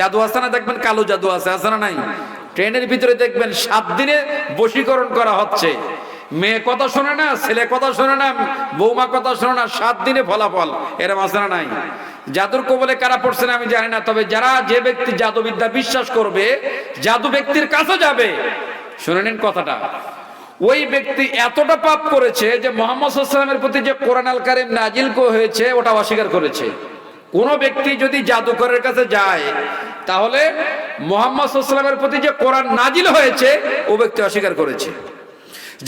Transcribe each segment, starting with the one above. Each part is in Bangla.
জাদু আছে না দেখবেন কালো জাদু আছে আছে না নাই? ট্রেনের ভিতরে দেখবেন সাত দিনে বশীকরণ করা হচ্ছে। মেয়ে কথা শোনে না, ছেলে কথা শোনে না, বৌমা কথা শোনে না, সাত দিনে ফলাফল, এরম আছে না নাই? জাদুর কবলে কারা পড়ছে না আমি জানি না, তবে যারা যে ব্যক্তি জাদুবিদ্যা বিশ্বাস করবে, জাদু ব্যক্তির কাছে যাবে। শুনে নিন কথাটা। ওই ব্যক্তি এতটা পাপ করেছে যে মোহাম্মদ সাল্লামের প্রতি যে কোরআন আল কারিম নাজিল হয়েছে ওটা অস্বীকার করেছে। কোন ব্যক্তি যদি জাদুকরের কাছে যায়, তাহলে মোহাম্মদ প্রতি যে কোরআন নাজিল হয়েছে, ও ব্যক্তি অস্বীকার করেছে।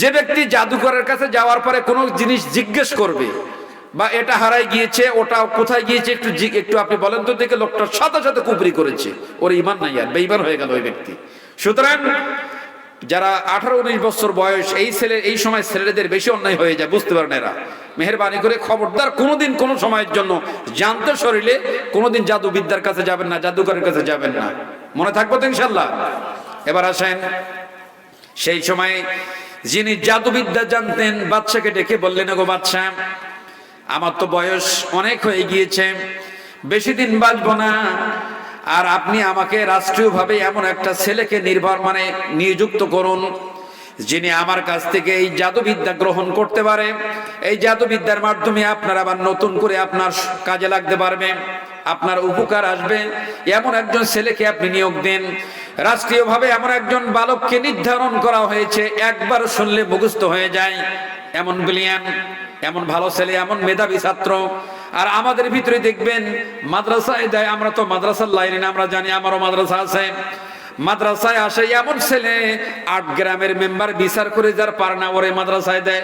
যে ব্যক্তি জাদুকরের কাছে যাওয়ার পরে কোনো জিনিস জিজ্ঞেস করবে, বা এটা হারাই গিয়েছে, ওটা কোথায় গিয়েছে, একটু একটু আপনি বলেন তো দেখে লোকটার সাথে সাথে কুবরি করেছে। ওর ইমান নাই আর বেইমান হয়ে গেল ওই ব্যক্তি। সুতরাং যারা আঠারো উনিশ বছর বয়স, এই ছেলে, এই সময় ছেলেদের বেশি অন্যায় হয়ে যায়, বুঝতে পারেন এরা। মেহরবানি করে খবরদার কোনোদিন কোনো সময়ের জন্য জানতে শরীরে কোনোদিন জাদুবিদ্যার কাছে যাবেন না, জাদুকরের কাছে যাবেন না। মনে থাকব তো ইনশাল্লাহ এবার আসেন, সেই সময় যিনি জাদুবিদ্যা জানতেন বাচ্চাকে ডেকে বললেন গো বাচ্চা আমার তো বয়স অনেক হয়ে গিয়েছে, বেশি দিন বাঁচবো না আর আপনি আমাকে রাষ্ট্রীয়ভাবে এমন একটা ছেলেকে নির্ভর মানে নিযুক্ত করুন, যিনি আমার কাছ থেকে এই জাদুবিদ্যা গ্রহণ করতে পারে। এই জাদুবিদ্যার মাধ্যমে আপনার আবার নতুন করে আপনার কাজে লাগতে পারবে, আপনার উপকার আসবে। এমন একজন ছেলেকে আপনি নিয়োগ দেন। রাষ্ট্রীয়ভাবে এমন একজন বালককে নির্ধারণ করা হয়েছে, একবার শুনলে মুখস্থ হয়ে যায়। এমন ব্রিলিয়ান এমন ভালো ছেলে, এমন মেধাবী ছাত্র আর আমাদের ভিতরে দেখবেন, মাদ্রাসায় দেয়, আমরা তো মাদ্রাসার লাইনে আমরা জানি আমারও মাদ্রাসা আছে। মাদ্রাসায় আসে এমন ছেলে, আট গ্রামের মেম্বার বিচার করে যার পার না, ওরে মাদ্রাসায় দেয়।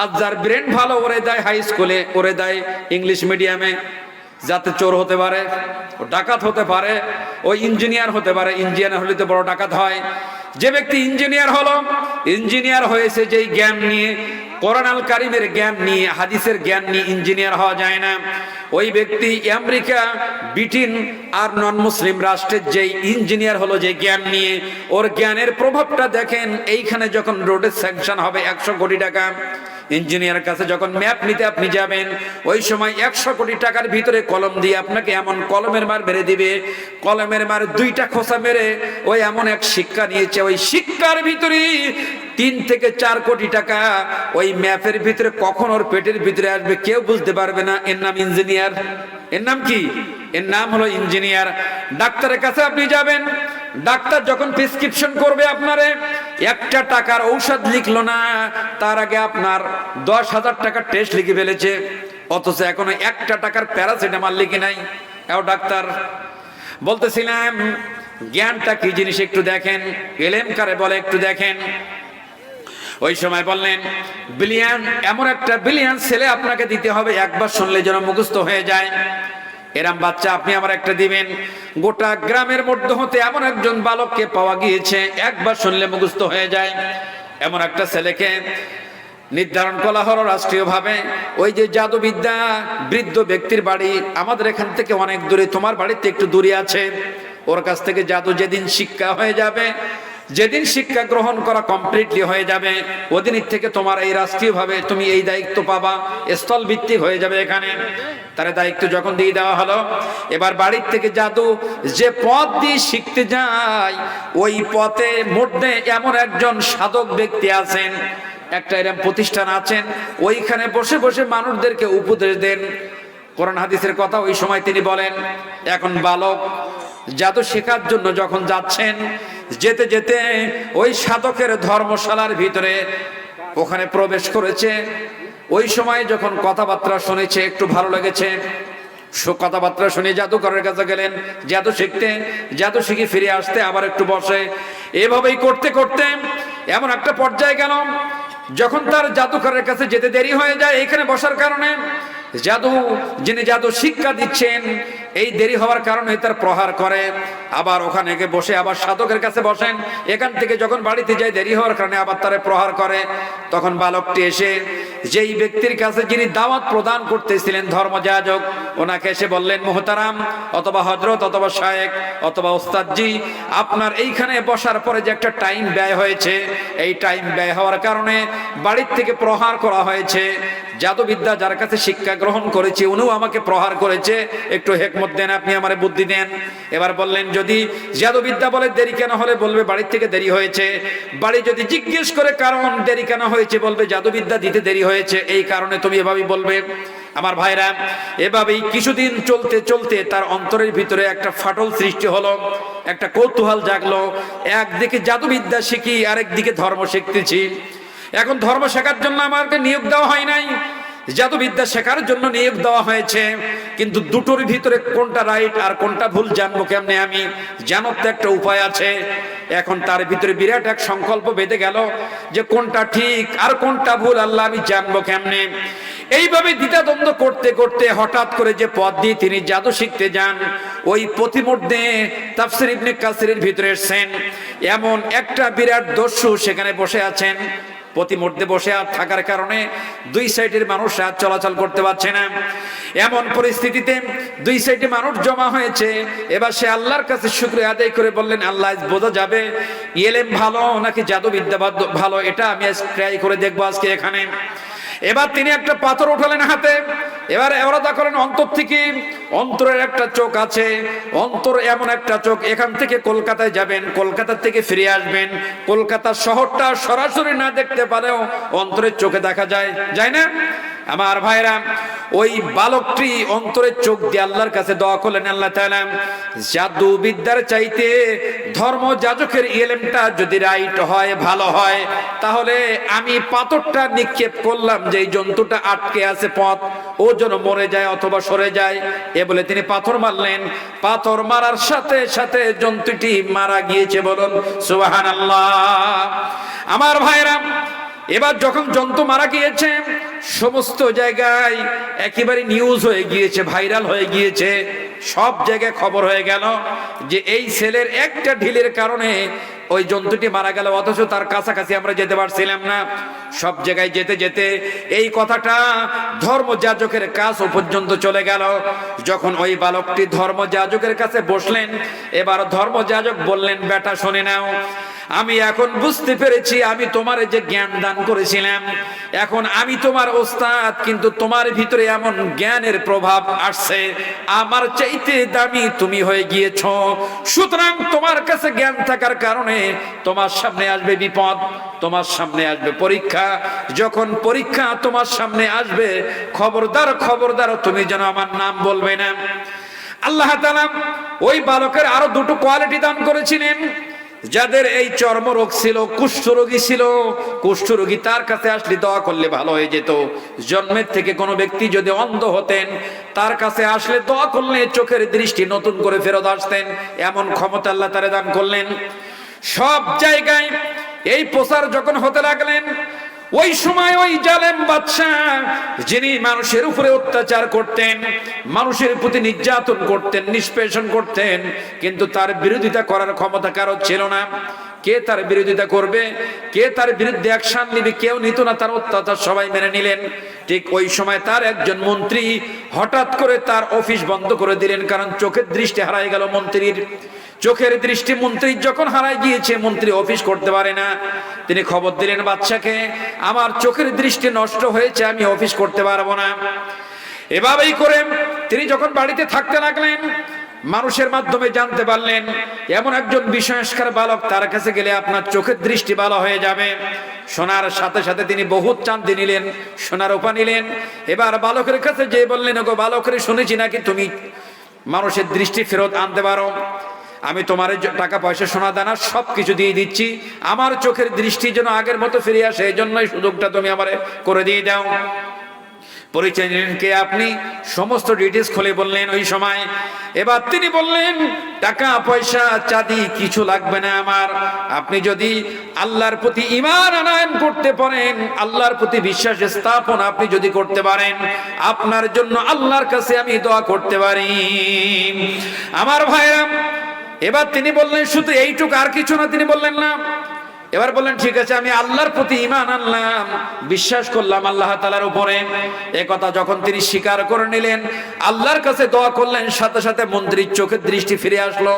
আর যার ব্রেন ভালো, ওরে দেয় হাই স্কুলে ওরে দেয় ইংলিশ মিডিয়ামে যাতে চোর হতে পারে, ও ডাকাত হতে পারে, ও ইঞ্জিনিয়ার হতে পারে। ইঞ্জিনিয়ার হলে তো বড় ডাকাত হয়। যে ব্যক্তি ইঞ্জিনিয়ার হলো ইঞ্জিনিয়ার হয়েছে যেই জ্ঞান নিয়ে কোরআন কারিমের জ্ঞান নিয়ে, হাদিসের জ্ঞান নিয়ে ইঞ্জিনিয়ার হওয়া যায় না। ওই ব্যক্তি আমেরিকা, ব্রিটেন আর নন মুসলিম রাষ্ট্রের যেই ইঞ্জিনিয়ার হলো, যে জ্ঞান নিয়ে, ওর জ্ঞানের প্রভাবটা দেখেন, এইখানে যখন রোডের স্যাংশন হবে একশো কোটি টাকা ইঞ্জিনিয়ার কাছে যখন ম্যাপ নিতে আপনি যাবেন, ওই সময় একশো কোটি টাকার ভিতরে কলম দিয়ে আপনাকে এমন কলমের মার মেরে দিবে, কলমের মার দুইটা খোসা মেরে ওই এমন এক শিক্ষা নিয়েছে, ওই শিক্ষার ভিতরে তিন থেকে চার কোটি টাকা, ওই ম্যাপের ভিতরে কখন ওর পেটের ভিতরে আসবে কেউ বুঝতে পারবে না। এর নাম ইঞ্জিনিয়ার এর নাম কি? এর নাম হলো ইঞ্জিনিয়ার। ডাক্তারের কাছে আপনি যাবেন, ডাক্তার যখন প্রেসক্রিপশন করবে আপনারে, একটা টাকার ঔষধ লিখলো না, তার আগে আপনার দশ হাজার টাকার টেস্ট লিখে ফেলেছে, অথচ এখনও একটা টাকার প্যারাসিটামল লিখে নাই। এও ডাক্তার, বলতেছিলাম, জ্ঞানটা কি জিনিস একটু দেখেন, এলেম কারে বলে একটু দেখেন। ওই সময় বললেন, বিলিয়ান, এমন একটা বিলিয়ান ছেলে আপনাকে দিতে হবে, একবার শুনলে যেন মুখস্থ হয়ে যায়। এরম বাচ্চা, আপনি আমার একটা দিবেন। গোটা গ্রামের মধ্যে হতে এমন একজন বালককে পাওয়া গিয়েছে, একবার শুনলে মুখস্থ হয়ে যায়। এমন একটা ছেলেকে নির্ধারণ করা হলো রাষ্ট্রীয়ভাবে। ওই যে জাদুবিদ্যা বৃদ্ধ ব্যক্তির বাড়ি, আমাদের এখান থেকে অনেক দূরে, তোমার বাড়িতে একটু দূরে আছে। ওর কাছ থেকে জাদু যেদিন শিক্ষা হয়ে যাবে যেদিন শিক্ষা গ্রহণ করা কমপ্লিটলি হয়ে যাবে ওদিনের থেকে তোমার এই রাষ্ট্রীয়ভাবে তুমি এই দায়িত্ব পাবা স্থল ভিত্তিক হয়ে যাবে এখানে। তার দায়িত্ব যখন দিয়ে দেওয়া হলো, এবার বাড়ির থেকে জাদু, যে পথ দিয়ে শিখতে যায়, ওই পথে মধ্যে এমন একজন সাধক ব্যক্তি আছেন, একটা এরম প্রতিষ্ঠান আছেন, ওইখানে বসে বসে মানুষদেরকে উপদেশ দেন। কোরআন হাদিসের কথা ওই সময় তিনি বলেন, এখন বালক জাদু শেখার জন্য যখন যাচ্ছেন, যেতে যেতে ওই সাধকের ধর্মশালার ভিতরে ওখানে প্রবেশ করেছে। ওই সময় যখন কথাবার্তা শুনেছে, একটু ভালো লেগেছে। কথাবার্তা শুনে জাদুকরের কাছে গেলেন, জাদু শিখতে, জাদু শিখে ফিরে আসতে আবার একটু বসে। এভাবেই করতে করতে এমন একটা পর্যায়ে গেল, যখন তার জাদুকরের কাছে যেতে দেরি হয়ে যায়, এখানে বসার কারণে জাদু, যিনি জাদু শিক্ষা দিচ্ছেন এই দেরি হওয়ার কারণে তার প্রহার করে। আবার ওখানে গিয়ে বসে আবার সাধকের কাছে বসেন। এখান থেকে যখন বাড়িতে যায় দেরি হওয়ার কারণে আবার তারে প্রহার করে। তখন বালকটি এসে যেই ব্যক্তির কাছে যিনি দাওয়াত প্রদান করতেছিলেন ধর্মযাজক, ওনাকে এসে বললেন, মোহতারাম, অথবা হজরত অথবা শায়েক অথবা ওস্তাদজি, আপনার এইখানে বসার পরে যে একটা টাইম ব্যয় হয়েছে, এই টাইম ব্যয় হওয়ার কারণে বাড়ির থেকে প্রহার করা হয়েছে। জাদুবিদ্যা যার কাছে শিক্ষা গ্রহণ করেছে, উনিও আমাকে প্রহার করেছে। একটু হেকমত মত দেন, আপনি আমার বুদ্ধি দেন। এবার বললেন, যদি জাদুবিদ্যা বলে দেরি কেন হলে বলবে, বাড়ির থেকে দেরি হয়েছে। বাড়ি যদি জিজ্ঞেস করে কারণ দেরি কেন হয়েছে, বলবে জাদুবিদ্যা দিতে দেরি হয়েছে। এই কারণে তুমি এভাবেই বলবে। আমার ভাইরা, এভাবেই কিছুদিন চলতে চলতে তার অন্তরের ভিতরে একটা ফাটল সৃষ্টি হলো, একটা কৌতূহল জাগলো। একদিকে জাদুবিদ্যা শিখি, আরেকদিকে ধর্ম শিখতেছি। এখন ধর্ম শেখার জন্য আমাকে নিয়োগ দেওয়া হয় নাই। জাদুবিদ্যা শেখার জন্য নিয়োগ দেওয়া হয়েছে। কিন্তু দুটোর ভিতরে কোনটা রাইট আর কোনটা ভুল জানব কেমনে আমি? জানার তো একটা উপায় আছে। এখন তার ভিতরে বিরাট এক সংকল্প বেঁধে গেল যে কোনটা ঠিক আর কোনটা ভুল আল্লাহ আমি জানব কেমনে। এইভাবে দ্বিতাদ্বন্দ্ব করতে করতে হঠাৎ করে যে পথ দিয়ে তিনি জাদু শিখতে যান, ওই প্রতিমধ্যে তাফসির ইবনে কাসিরের ভিতরে এসেছেন। এমন একটা বিরাট দস্যু সেখানে বসে আছেন। প্রতিমধ্যে বসে আর থাকার কারণে দুই সাইডের মানুষ আর চলাচল করতে পারছে না। এমন পরিস্থিতিতে দুই সাইডে মানুষ জমা হয়েছে। এবার সে আল্লাহর কাছে শুক্রিয়া আদায় করে বললেন, আল্লাহ বোঝা যাবে এলেম ভালো নাকি জাদুবিদ্যা বাদ- ভালো? এটা আমি ট্রাই করে দেখব আজকে এখানে। এবার তিনি একটা পাথর উঠালেন হাতে। এবার এওরাদা করেন অন্তর থেকে অন্তরের একটা চোখ আছে, অন্তর এমন একটা চোখ, এখান থেকে কলকাতায় যাবেন, কলকাতা থেকে ফিরে আসবেন কলকাতা শহরটা সরাসরি না দেখতে পারেও অন্তরের চোখে দেখা যায় যায় না? আমার ভাইরা, ওই বালকটি অন্তরের চোখ দিয়ে আল্লাহর কাছে দোয়া করলেন, আল্লাহ তাআলা জাদু বিদ্যার চাইতে ধর্ম যাজকের ইলেমটা যদি রাইট হয়, ভালো হয়, তাহলে আমি পাথরটা নিক্ষেপ করলাম যে এই জন্তুটা আটকে আছে পথ, ও যেন মরে যায় অথবা সরে যায়। এ বলে তিনি পাথর মারলেন। পাথর মারার সাথে সাথে জন্তুটি মারা গিয়েছে বলুন, সুবহানাল্লাহ। আমার ভাইরা, এবার যখন জন্তু মারা গিয়েছে সমস্ত জায়গায় একেবারে নিউজ হয়ে গিয়েছে ভাইরাল হয়ে গিয়েছে। সব জায়গায় খবর হয়ে গেল যে এই ছেলের একটা ঢিলের কারণে ওই জন্তুটি মারা গেল, অথচ তার কাছাকাছি আমরা যেতে পারছিলাম না। সব জায়গায় যেতে যেতে এই কথাটা ধর্মযাজকের কাছ পর্যন্ত চলে গেল। যখন ওই বালকটি ধর্মযাজকের কাছে বসলেন, এবার ধর্মযাজক বললেন, বেটা, শুনে নাও আমি এখন বুঝতে পেরেছি, আমি তোমার যে জ্ঞান দান করেছিলাম, এখন আমি তোমার ওস্তাদ, কিন্তু তোমার ভিতরে এমন জ্ঞানের প্রভাব আসছে, আমার চাইতে দামি তুমি হয়ে গিয়েছ। সুতরাং তোমার কাছে জ্ঞান থাকার কারণে তোমার সামনে আসবে বিপদ, তোমার সামনে আসবে পরীক্ষা। যখন পরীক্ষা তোমার সামনে আসবে, খবরদার খবরদার, তুমি যেন আমার নাম বলবে না। আল্লাহ তাআলা ওই বালকের আরও দুটো কোয়ালিটি দান করেছিলেন। যাদের এই চর্মরোগ ছিল, কুষ্ঠরোগী ছিল, কুষ্ঠরোগী তার কাছে আসলে দোয়া করলে ভালো হয়ে যেত। জন্মের থেকে কোনো ব্যক্তি যদি অন্ধ হতেন, তার কাছে আসলে দোয়া করলে চোখের দৃষ্টি নতুন করে ফেরত আসতেন। এমন ক্ষমতা আল্লাহ তারে দান করলেন। সব জায়গায় এই প্রচার যখন হতে লাগলেন ওই সময় ওই জালেম বাদশাহ, যিনি মানুষের উপরে অত্যাচার করতেন, মানুষের প্রতি নির্যাতন করতেন, নিষ্পেষণ করতেন, কিন্তু তার বিরোধিতা করার ক্ষমতা কারও ছিল না। কে তার বিরোধিতা করবে? কে তার বিরুদ্ধে অ্যাকশন নিবে? কেউ নিত না তার অত্যাচার, সবাই মেনে নিলেন। ঠিক ওই সময় তার একজন মন্ত্রী হঠাৎ করে তার অফিস বন্ধ করে দিলেন, কারণ চোখের দৃষ্টি হারাই গেল মন্ত্রীর। চোখের দৃষ্টি মন্ত্রী যখন হারাই গিয়েছে, মন্ত্রী অফিস করতে পারে না। তিনি খবর দিলেন বাচ্চাকে আমার চোখের দৃষ্টি নষ্ট হয়েছে, আমি অফিস করতে পারব না। এভাবেই করে তিনি যখন বাড়িতে থাকতে লাগলেন, মানুষের মাধ্যমে জানতে পারলেন, এমন একজন বিসংস্কার বালক তার কাছে গেলে আপনার চোখের দৃষ্টি ভালো হয়ে যাবে। সোনার সাথে সাথে তিনি বহুত চান্দি নিলেন, সোনার উপা নিলেন। এবার বালকের কাছে যে বললেন গো বালকের শুনেছি নাকি তুমি মানুষের দৃষ্টি ফেরত আনতে পারো? আমি তোমার টাকা পয়সা, সোনা দানা সব কিছু দিয়ে দিচ্ছি। আমার চোখের দৃষ্টি যেন আগের মতো ফিরে আসে এই জন্যই সুযোগটা তুমি আমার করে দিয়ে দাও। পরিচয় কে আপনি? সমস্ত ডিটেলস খুলে বললেন ওই সময়। এবার তিনি বললেন, টাকা, পয়সা, চাঁদি কিছু লাগবে না আমার। আপনি যদি আল্লাহর প্রতি ইমান আনায়ন করতে পারেন, আল্লাহর প্রতি বিশ্বাস স্থাপন আপনি যদি করতে পারেন, আপনার জন্য আল্লাহর কাছে আমি দোয়া করতে পারি। আমার ভাইরা এবার তিনি বললেন, শুধু এইটুক আর কিছু না? তিনি বললেন, না। এবার বললেন, ঠিক আছে, আমি আল্লাহর প্রতি ইমান আনলাম, বিশ্বাস করলাম আল্লাহ তালার উপরে। এ কথা যখন তিনি স্বীকার করে নিলেন, আল্লাহর কাছে দোয়া করলেন, সাথে সাথে মন্ত্রীর চোখের দৃষ্টি ফিরে আসলো।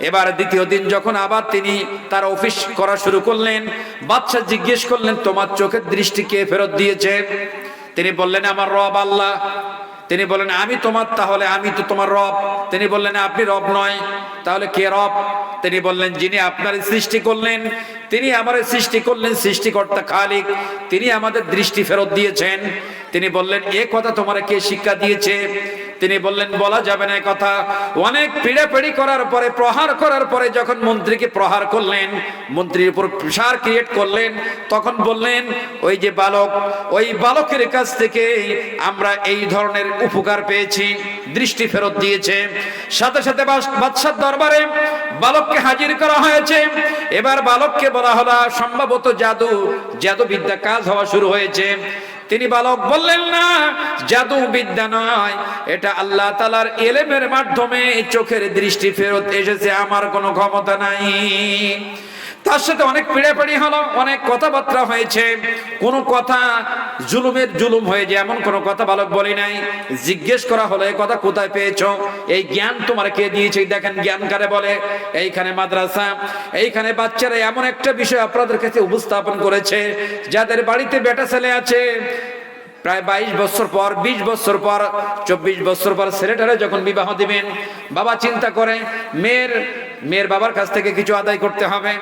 এবার দ্বিতীয় দিন যখন আবার তিনি তার অফিস করা শুরু করলেন বাচ্চা জিজ্ঞেস করলেন, তোমার চোখের দৃষ্টি কে ফেরত দিয়েছে? তিনি বললেন, আমার রব আল্লাহ। তিনি বললেন আমি তোমার তাহলে, আমি তো তোমার রব। তিনি বললেন, আপনি রব নয়, তাহলে কে রব? তিনি বললেন, যিনি আপনার সৃষ্টি করলেন, তিনি আমার সৃষ্টি করলেন, সৃষ্টিকর্তা খালিক। তিনি আমাদের দৃষ্টি ফেরত দিয়েছেন। তিনি বললেন, এ কথা তোমার কে শিক্ষা দিয়েছে? তিনি বললেন, বলা যাবে না কথা। অনেক পিড়াপিড়ি করার পরে, প্রহার করার পরে যখন মন্ত্রীকে প্রহার করলেন, মন্ত্রীর উপর প্রেশার ক্রিয়েট করলেন, তখন বললেন, ওই যে বালক, ওই বালকের কাছ থেকে আমরা এই ধরনের উপকার পেয়েছি, দৃষ্টি ফেরত দিয়েছে। সাথে সাথে বাদশার দরবারে বালককে হাজির করা হয়েছে। এবার বালককে বলা হলো, সম্ভবত জাদু, জাদুবিদ্যা কাজ হওয়া শুরু হয়েছে। তিনি বালক বললেন, না জাদু বিদ্যা নয়। এটা আল্লাহ তালার এলেমের মাধ্যমে চোখের দৃষ্টি ফেরত এসেছে, আমার কোনো ক্ষমতা নাই। তার সাথে অনেক পিড়াপিড়ি হলো, অনেক কথাবার্তা হয়েছে। কোনো কথা জুলুমের জুলুম হয়ে যায়, এমন কোনো কথা বালক বলি নাই। জিজ্ঞেস করা হলো, এই কথা কোথায় পেয়েছ? এই জ্ঞান তোমার কে দিয়েছে? দেখেন জ্ঞান কারে বলে, এইখানে মাদ্রাসা, এইখানে বাচ্চারা এমন একটা বিষয় আপনাদের কাছে উপস্থাপন করেছে, যাদের বাড়িতে বেটা ছেলে আছে, প্রায় বাইশ বছর পর, বিশ বছর পর, চব্বিশ বছর পর ছেলেটারে যখন বিবাহ দিবেন, বাবা চিন্তা করে, মেয়ের মেয়ের বাবার কাছ থেকে কিছু আদায় করতে হবে।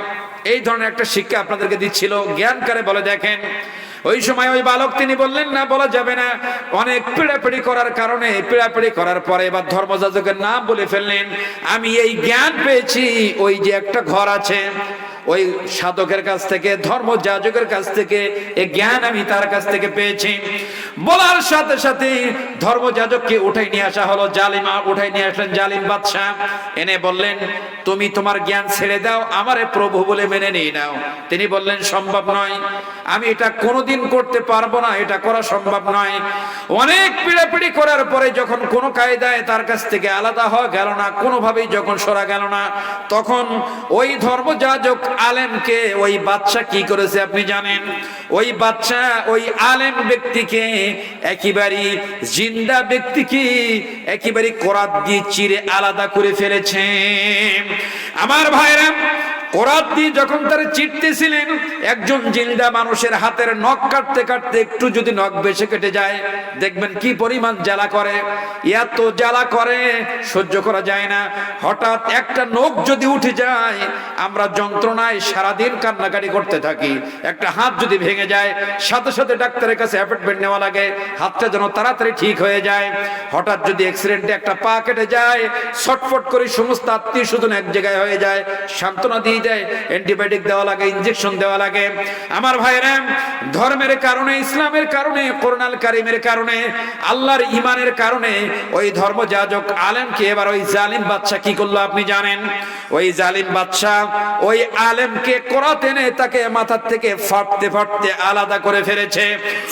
এই ধরনের একটা শিক্ষা আপনাদেরকে দিচ্ছিল। জ্ঞান করে বলে দেখেন। ওই সময় ওই বালক তিনি বললেন, না, বলা যাবে না। অনেক পিড়াপিড়ি করার কারণে, পিড়াপিড়ি করার পরে এবার ধর্মযাজকের নাম বলে ফেললেন, আমি এই জ্ঞান পেয়েছি, ওই যে একটা ঘর আছে। ওই সাধকের কাছ থেকে ধর্ম যাজকের কাছ থেকে এই জ্ঞান আমি তার কাছ থেকে পেয়েছি। বলার সাথে সাথে ধর্ম যাজককে উঠাই নিয়ে আসা হলো, জালিমা উঠাই নিয়ে আসলেন জালিম বাদশাহ। এনে বললেন, তুমি তোমার জ্ঞান ছেড়ে দাও, আমারে প্রভু বলে মেনে নিয়ে নাও। তিনি বললেন, সম্ভব নয়। আমি এটা কোনোদিন করতে পারব না, এটা করা সম্ভব নয়। অনেক পিড়াপিড়ি করার পরে যখন কোনো কায়দায় তার কাছ থেকে আলাদা হওয়া গেল না, কোনোভাবেই যখন সরা গেল না, তখন ওই ধর্মযাজক আলেমকে ওই বাচ্চা কি করেছে আপনি জানেন? ওই বাচ্চা ওই আলেম ব্যক্তিকে একেবারে জিন্দা ব্যক্তিকে একেবারে করাত দিয়ে চিরে আলাদা করে ফেলেছে। আমার ভাইরা কোরাত দিয়ে যখন তারা চিটতেছিলেন, একজন জিন্দা মানুষের হাতের নখ কাটতে কাটতে একটু যদি নখ বেশি কেটে যায়, দেখবেন কি পরিমাণ জ্বালা করে। এত জ্বালা করে, সহ্য করা যায় না। হঠাৎ একটা নখ যদি উঠে যায়, আমরা যন্ত্রণায় সারাদিন কান্নাকাটি করতে থাকি। একটা হাত যদি ভেঙে যায়, সাথে সাথে ডাক্তারের কাছে অ্যাপয়েন্টমেন্ট নেওয়া লাগে। হাতটা যেন তাড়াতাড়ি ঠিক হয়ে যায়। হঠাৎ যদি অ্যাক্সিডেন্টে একটা পা কেটে যায়, ছটফট করে সমস্ত আত্মীয় স্বজন এক জায়গায় হয়ে যায়। সান্ত্বনা দিয়ে দেয় অ্যান্টিবায়োটিক দেওয়া লাগে দেওয়া লাগে। আমার ভাইরা ধর্মের কারণে, ইসলামের কারণে করোনাল কারিমের কারণে, আল্লাহর ইমানের কারণে ওই আলেমকে এবার ওই জালিম বাদশা কি করল আপনি জানেন? ওই জালিম ওই আলেমকে করাতে এনে তাকে মাথার থেকে ফাটতে ফাটতে আলাদা করে ফেলেছে।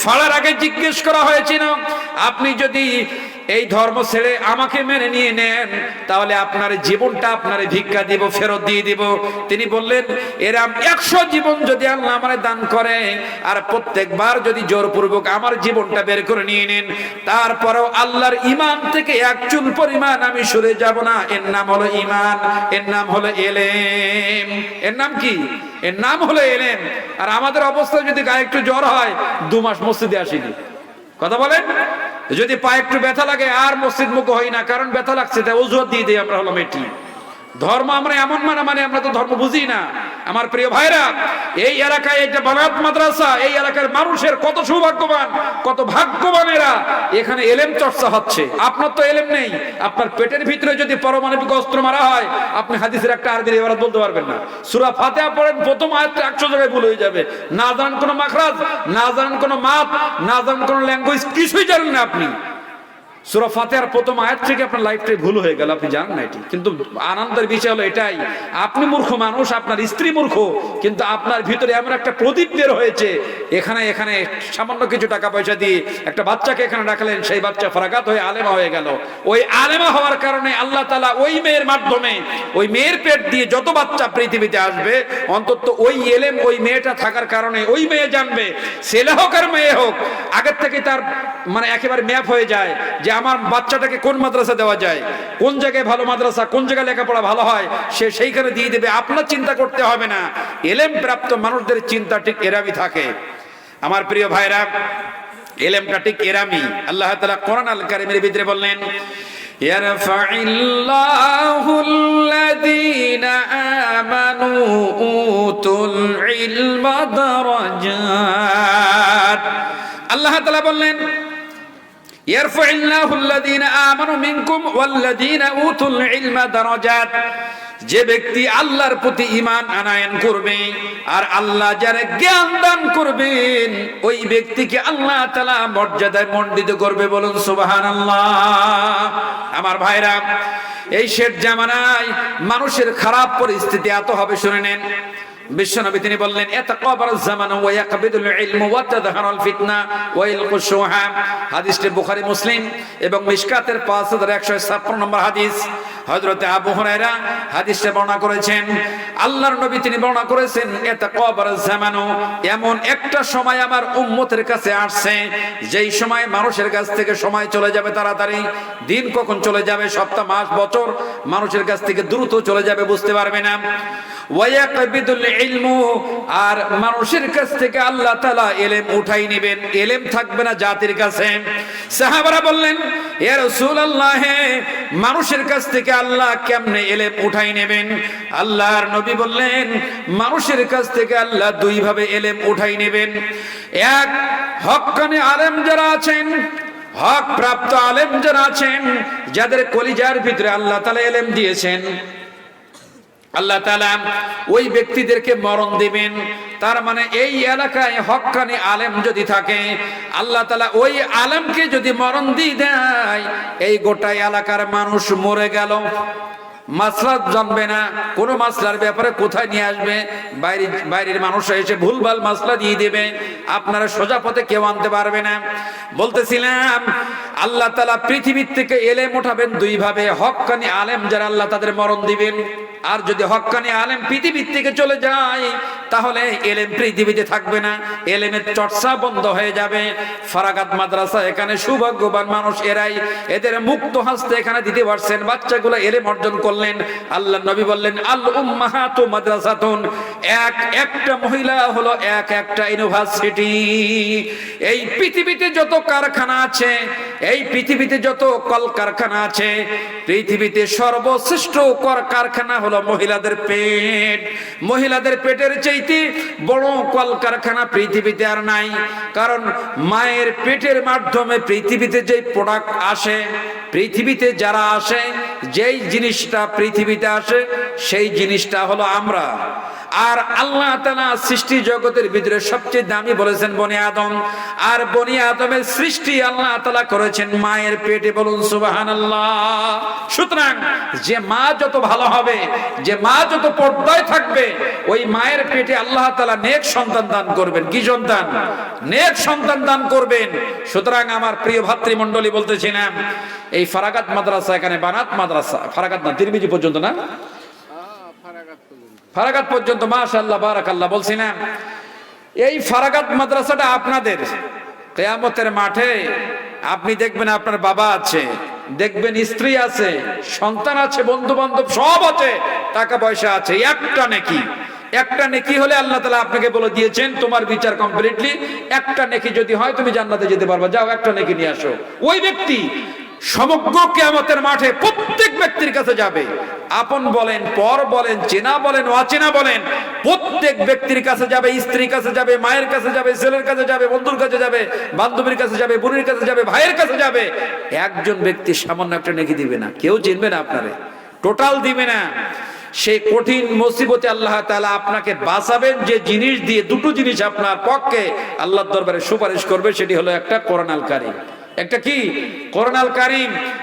ফাড়ার আগে জিজ্ঞেস করা হয়েছিল, আপনি যদি এই ধর্ম ছেড়ে আমাকে মেনে নিয়ে নেন, তাহলে আপনার জীবনটা আপনার ভিক্ষা দিব, ফেরত দিয়ে দিব। তিনি বললেন, এরাম একশো জীবন যদি আল্লাহ আমার দান করে, আর প্রত্যেকবার যদি জোরপূর্বক আমার জীবনটা বের করে নিয়ে নেন, তারপরেও আল্লাহর ইমান থেকে এক চুল পরিমাণ আমি সরে যাব না। এর নাম হলো ইমান এর নাম হলো এলেম। এর নাম কি? এর নাম হলো এলেম। আর আমাদের অবস্থা যদি গায়ে একটু জ্বর হয়, দু মাস মসজিদে আসিনি। কথা বলেন? যদি পায়ে একটু ব্যথা লাগে, আর মসজিদ মুখ হই না, কারণ ব্যথা লাগছে, তাই অজুহাত দিয়ে দিই, আমরা হলাম এটি। ধর্ম আমরা এমন মানে মানে আমরা তো ধর্ম বুঝি না। আমার প্রিয় ভাইরা, এই এলাকায় এটা বানাত মাদ্রাসা, এই এলাকার মানুষের কত সৌভাগ্যবান, কত ভাগ্যবানেরা এখানে এলেম চর্চা হচ্ছে। আপনার তো এলেম নেই। আপনার পেটের ভিতরে যদি পারমাণবিক অস্ত্র মারা হয়, আপনি হাদিসের একটা আরবির এবার বলতে পারবেন না। সুরা ফাতেহা পড়েন, প্রথম আয়াতটা একশো জায়গায় ভুল হয়ে যাবে। না জানেন কোনো মাখরাজ, না জানেন কোনো মাপ না জানেন কোনো ল্যাঙ্গুয়েজ, কিছুই জানেন না আপনি। সুরা ফাতেহার প্রথম আয়াত থেকে আপনার লাইফটাই ভুল হয়ে গেল, আপনি জানেন না এটি। কিন্তু আনন্দের বিষয় হলো এটাই, আপনি মূর্খ মানুষ, আপনার স্ত্রী মূর্খ, কিন্তু আপনার ভিতরে এমন একটা প্রদীপ বের হয়েছে, এখানে এখানে সামান্য কিছু টাকা পয়সা দিয়ে একটা বাচ্চাকে এখানে রাখলেন, সেই বাচ্চা ফরাগাত হয়ে আলেমা হয়ে গেল। ওই আলেমা হওয়ার কারণে আল্লাহ তালা ওই মেয়ের মাধ্যমে, ওই মেয়ের পেট দিয়ে যত বাচ্চা পৃথিবীতে আসবে, অন্তত ওই এলেম, ওই মেয়েটা থাকার কারণে ওই মেয়ে জানবে, ছেলে হোক আর মেয়ে হোক, আগের থেকে তার মানে একেবারে ম্যাপ হয়ে যায় যে আমার বাচ্চাটাকে কোন মাদ্রাসা দেওয়া যায় কোন জায়গায় ভালো মাদ্রাসা কোন জায়গায় লেখাপড়া ভালো হয় সে সেইখানে দিয়ে দেবে আপনার চিন্তা করতে হবে না এলেম প্রাপ্ত মানুষদের চিন্তা ঠিক এরামই থাকে আমার প্রিয় ভাইরা এলেমটা ঠিক এরামি আল্লাহ তাআলা কোরআন আল কারিমের ভিতরে বললেন يرفع الله الذين آمنوا أوتوا العلم درجات আল্লাহ তাআলা বললেন يرفع الله الذين آمنوا منكم والذين أوتوا العلم درجات যে ব্যক্তি আল্লাহর প্রতি ইমান আনায়ন করবে আর আল্লাহ যারা জ্ঞান দান করবেন ওই ব্যক্তিকে আল্লাহ তালা মর্যাদায় মণ্ডিত করবে বলুন সুবাহান আমার ভাইরা এই শেষ জামানায় মানুষের খারাপ পরিস্থিতি এত হবে শুনে নেন বিশ্বনবী তিনি বললেন ইয়াতাকাবারু জামানু ওয়া ইয়াকবিদুল ইলমু ওয়া তাদহারুল ফিতনা ওয়া ইলকুশ শুহা। হাদিসটি বুখারী, মুসলিম এবং মিশকাতের 5156 নম্বর হাদিস। হযরতে আবু হুরায়রা হাদিসটা বর্ণনা করেছেন। আল্লাহর নবী তিনি বর্ণনা করেছেন ইয়াতাকাবারু জামানু এমন একটা সময় আমার উম্মতের কাছে আসছে, যেই সময় মানুষের কাছ থেকে সময় চলে যাবে তাড়াতাড়ি, দিন কখন চলে যাবে, সপ্তাহ, মাস, বছর, মানুষের কাছ থেকে দ্রুত চলে যাবে, বুঝতে পারবে না। ওয়ায়াকবিদুল ইলমু, আর মানুষের কাছ থেকে আল্লাহ তাআলা এলেম উঠাই নেবেন, এলেম থাকবে না জাতির কাছে। সাহাবারা বললেন ইয়া রাসূলুল্লাহ, মানুষের কাছ থেকে আল্লাহ কেমনে এলেম উঠাই নেবেন? আল্লাহর নবী বললেন, মানুষের কাছ থেকে আল্লাহ দুই ভাবে এলেম উঠাই নেবেন। এক, হক্কানি আলেম যারা আছেন, হক প্রাপ্ত আলেম যারা আছেন, যাদের কলিজার ভিতরে আল্লাহ তালা এলেম দিয়েছেন। আল্লাহ ওই ব্যক্তিদেরকে মরণ দিবেন। তার মানে এই এলাকায় হকানি আলেম যদি থাকে, আল্লাহ তালা ওই আলেমকে যদি মরণ দিয়ে দেয়, এই গোটা এলাকার মানুষ মরে গেল। মাসলা জানবে না, কোনো মাসলার ব্যাপারে কোথায় নিয়ে আসবে? বাইরে, বাইরের মানুষ এসে ভুলভাল মাসলা দিয়ে দেবে। আপনারা সোজা পথে কেউ আনতে পারবে না। বলতেছিলাম, আল্লাহ তালা পৃথিবীর থেকে এলেম উঠাবেন দুইভাবে। হকানি আলেম যারা, আল্লাহ তাদের মরণ দিবেন। আর যদি হক্কানি আলেম পৃথিবীর থেকে চলে যায় তাহলে এলেম পৃথিবীতে থাকবে না, এলেমের চর্চা বন্ধ হয়ে যাবে। ফারাকাত মাদ্রাসা এখানে সৌভাগ্যবান মানুষ এরাই। এদের মুক্ত হাসতে এখানে দিতে পারছেন, বাচ্চাগুলো এলেম অর্জন করলেন। আল্লাহ নবী বললেন, আল উম্মাহাতু মাদ্রাসাতুন। এক একটা মহিলা হলো এক একটা ইউনিভার্সিটি। এই পৃথিবীতে যত কারখানা আছে, এই পৃথিবীতে যত কলকারখানা আছে, পৃথিবীতে সর্বশ্রেষ্ঠ কর কারখানা হলো মহিলাদের পেট। মহিলাদের পেটের চাইতে বড় কলকারখানা পৃথিবীতে আর নাই। কারণ মায়ের পেটের মাধ্যমে পৃথিবীতে যে প্রোডাক্ট আসে, পৃথিবীতে যারা আসে, যেই জিনিসটা পৃথিবীতে আসে, সেই জিনিসটা হলো আমরা। আর আল্লাহ তালা সৃষ্টি জগতের ভিতরে সবচেয়ে দামি বলেছেন বনি আদম। আর বনি আদমের সৃষ্টি আল্লাহ তালা করেছেন মায়ের পেটে। বলুন সুবাহান আল্লাহ সুতরাং যে মা যত ভালো হবে, যে মা যত পর্দায় থাকবে, ওই মায়ের পেটে আল্লাহ তালা নেক সন্তান দান করবেন। কি সন্তান? নেক সন্তান দান করবেন। সুতরাং আমার প্রিয় ভাতৃমণ্ডলী বলতেছিলাম এই ফারাকাত মাদ্রাসা এখানে বানাত মাদ্রাসা। ফারাকাত না, তিরমিজি পর্যন্ত না? ফারাকাত পর্যন্ত মাশাল্লাহ বারাকাল্লাহ বলছিলাম এই ফারাকাত মাদ্রাসাটা আপনাদের। কেয়ামতের মাঠে আপনি দেখবেন আপনার বাবা আছে, দেখবেন স্ত্রী আছে, সন্তান আছে বন্ধু বান্ধব সব আছে, টাকা পয়সা আছে, একটা নেকি। একটা নেকি হলে আল্লাহ তালা আপনাকে বলে দিয়েছেন, তোমার বিচার কমপ্লিটলি একটা নেকি যদি হয়, তুমি জান্নাতে যেতে পারবে। যাও, একটা নেকি নিয়ে আসো। ওই ব্যক্তি সমগ্র কেয়ামতের মাঠে প্রত্যেক ব্যক্তির কাছে যাবে। আপন বলেন, পর বলেন, চেনা বলেন, অচেনা বলেন, প্রত্যেক ব্যক্তির কাছে যাবে, স্ত্রীর কাছে যাবে, মায়ের কাছে যাবে, ছেলের কাছে যাবে, বন্ধুর কাছে যাবে, বান্ধবীর কাছে যাবে, বোনের কাছে যাবে, ভাইয়ের কাছে যাবে। একজন ব্যক্তি সামান্য একটা নেকি দিবে না, কেউ চিনবে না আপনারে। টোটাল দিবে না। সেই কঠিন মুসিবতে আল্লাহ তাআলা আপনাকে বাঁচাবেন, যে জিনিস দিয়ে, দুটো জিনিস আপনার পক্ষে আল্লাহর দরবারে সুপারিশ করবে, সেটি হলো একটা কোরআন আল কারীম। একটা কি? করোনাল কারীম।